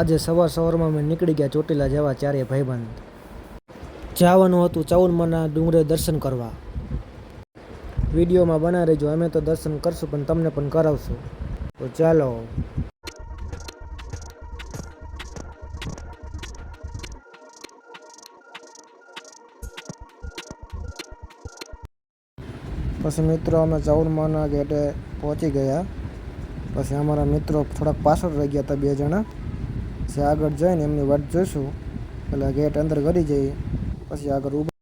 આજે સવાર સવારમાં અમે નીકળી ગયા ચોટીલા જવા ચારે ભાઈબંધ. જવાનું હતું ચૌરમાના ડુંગરે દર્શન કરવા. વિડીયોમાં બના રહેજો, અમે તો દર્શન કરશું પણ તમને પણ કરાવશું. તો ચાલો. પછી મિત્રો, અમે ચૌરમાના ગેટે પહોંચી ગયા. પછી અમારા મિત્રો થોડાક પાછળ રહી ગયા હતા બે જણા. પછી આગળ જઈને એમની વાટ જોઈશું. પેલા ગેટ અંદર કરી જઈએ પછી આગળ ઊભા.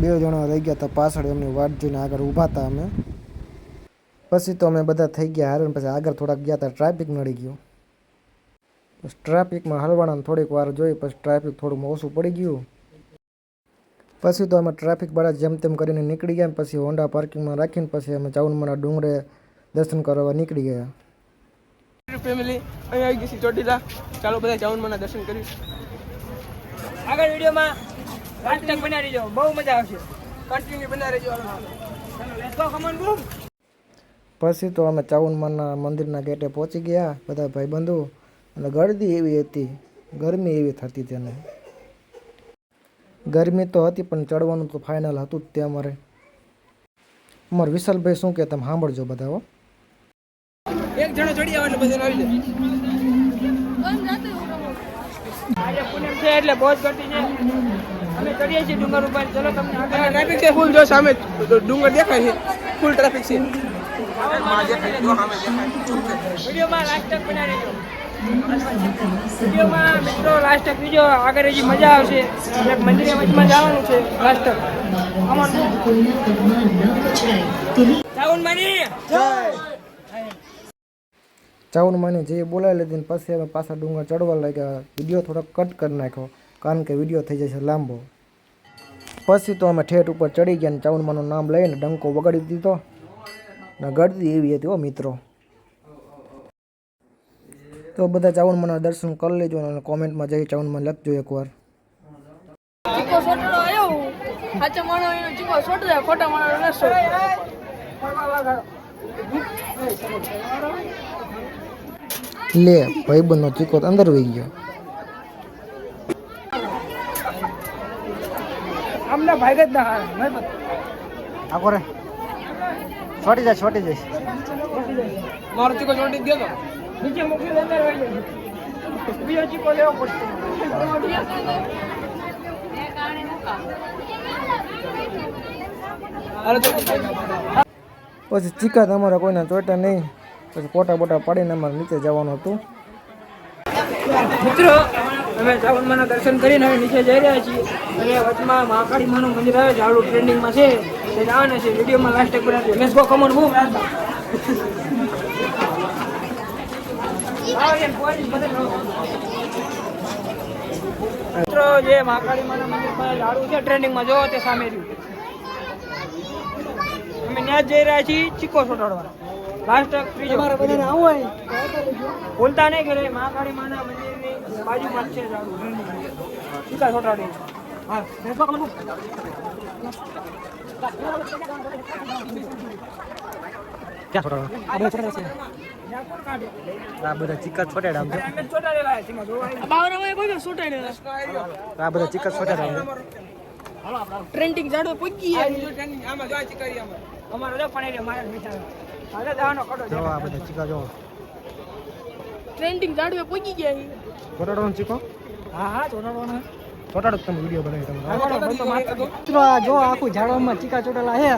બે જણા રહી ગયા હતા પાછળ એમની વાટ જોઈને આગળ ઊભા હતા અમે. પછી તો અમે બધા થઈ ગયા હારે પછી આગળ થોડાક ગયા હતા ટ્રાફિક નડી ગયું. પછી ટ્રાફિકમાં હલવાણાને થોડીક વાર જોઈ, પછી ટ્રાફિક થોડું ઓછું પડી ગયું. પછી તો અમે ટ્રાફિક બાળા જેમ તેમ કરીને નીકળી ગયા પછી હોન્ડા પાર્કિંગમાં રાખીને પછી અમે ચાઉનમાના ડુંગરે દર્શન કરવા નીકળી ગયા. ફેમિલી અહીં આવી ગઈ છે ચોટીલા. ચાલો બધા ચાવનમાંના દર્શન કરી. આગળ વિડીયોમાં લાસ્ટ તક બના રહેજો બહુ મજા આવશે. કન્ટિન્યુ બના રહેજો લેટ્સ ગો કમન બૂમ પછી તો અમે ચાઉનમાના મંદિરના ગેટે પહોંચી ગયા બધા ભાઈબંધો. અને ગળદી એવી હતી. ગરમી એવી થતી તેને ગરમી તો હતી પણ ચડવાનું તો ફાઇનલ હતું જ તે અમારે. અમારે વિશાલભાઈ શું કે તમે સાંભળજો બધા હો. એક જણો ચડી આવે એટલે પછી આવી જાય. આજે પૂનમ છે એટલે બહુ જ ગટી છે. અમે ચડીએ છીએ ડુંગર ઉપર ચલો તમને આગળ ટ્રાફિક છે ફૂલ જો સામે ડુંગર દેખાય છે. ફૂલ ટ્રાફિક છે. વિડીયોમાં લાસ્ટ તક વિડીયોમાં મિત્રો લાસ્ટ તક બીજો આગળ હજી મજા આવશે. એક મંદિરે વચમાં જવાનું છે લાસ્ટ તક. અમાર ચાવન માની જે બોલાવી લીધી ને પછી અમે પાછા ડુંગર ચડવા લાગ્યા. વીડિયો થોડોક કટ કરી નાખ્યો, કારણ કે વીડિયો થઈ જશે લાંબો. પછી તો અમે ઠેઠ ઉપર ચડી ગયા અને ચાઉનમાનું નામ લઈને ડંકો વગાડી દીધો. ને ગળતી એવી હતી હો મિત્રો. તો બધા ચાવનમાના દર્શન કરી લેજો અને કોમેન્ટમાં જઈ ચાવનમાં લખજો એકવાર. ખોટા માણો લે ભાઈબંધનો ચીકો તો અંદર વહી ગયો. અમને ભાઈ જ ના. આખો રે છોટી જાય છોટી જાય મારો ચીકો છોટી ગયો તો. નીચે મૂકી દે, અંદર વહી જાય. બીજો ચીકો લેવો પડશે. અરે તો. પછી ચીકા તમારા કોઈના ચોટા નહીં. પછી કોટા બોટા પાડીને અમારે નીચે જવાનું હતું. મિત્રો, અમે ચાવનમાના દર્શન કરીને હવે નીચે જઈ રહ્યા છીએ. અને વચમાં મહાકાળી માનું મંદિર આવે છે આવડું ટ્રેન્ડિંગમાં છે. તે જવાના છે, વિડીયોમાં લાસ્ટ એક બનાવી લેટ્સ ગો કમન હું મિત્રો, જે મહાકાળી માના મંદિર પાસે છે, ટ્રેન્ડિંગમાં જો તે સામે રહ્યું. અમે ત્યાં જઈ રહ્યા છીએ ચીકો ચોટાડવા લાસ્ટ ત્રીજો. ભૂલતા નહીં મહાકાળી માના મંદિરની બાજુમાં છે હા? આ બધા છોટાડા આ બધા છોટાડા ટ્રેન્ડિંગ જાડો પૂકી. અમારો પણ એટલે મારે છે. બધા ચીકા જો ટ્રેન્ડિંગ જાડવે પૂકી ગયા છોટાડવાનો ચીકો હા હા ચોટાડવાનો. છોટાડો તમે વીડિયો બનાવી. મિત્રો આ જો આખું ઝાડવામાં ચીકા ચોટેલા હે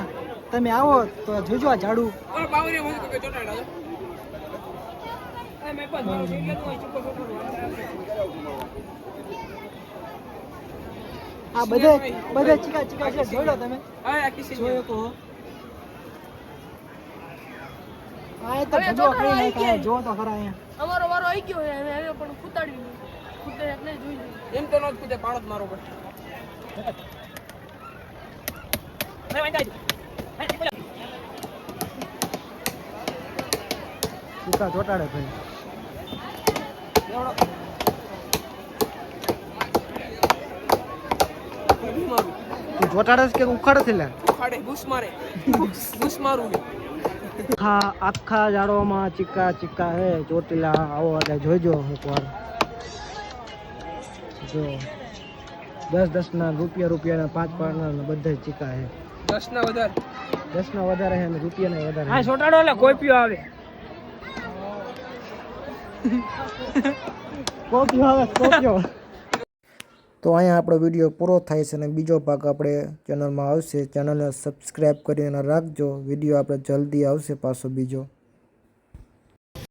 તમે આવો તો જોજો આ ઝાડુ. છે. આ બધે બધે ચીકા ચીકા છે. જોડો તમે. જોયો તો આ તો ભજો કરી ગયા. જો તો ખરા અહીંયા. અમારો વારો આવી ગયો છે અમે આવ્યો પણ કૂતાડ્યું કુતે એટલે જોઈ. એમ તો નો જ કૂદે, પાડો મારો પડે. નહીં, વાંધા કુતા ચોટાડે ભાઈ તું ચોટાડે કે ઉખાડે છે લે ઉખાડે ઘૂસ મારે. ઘૂસ મારું આખા આખા ઝાડોમાં ચીકા ચીકા હે ચોટીલા આવો એટલે જોઈજો એકવાર. જો. દસ ના રૂપિયા રૂપિયાના પાંચ પાંચ ના બધા ચીકા હે. દસ ના વધારે. દસના વધારે હે અને રૂપિયાના વધારે હા. છે. એટલે કોઈ પીઓ આવે. કોપીઓ આવે કોપીઓ તો અહીંયા આપણો વીડિયો પૂરો થાય છે અને બીજો ભાગ આપણે ચેનલમાં આવશે. ચેનલને સબસ્ક્રાઈબ કરીને રાખજો. વીડિયો આપણે જલ્દી આવશે પાછો બીજો.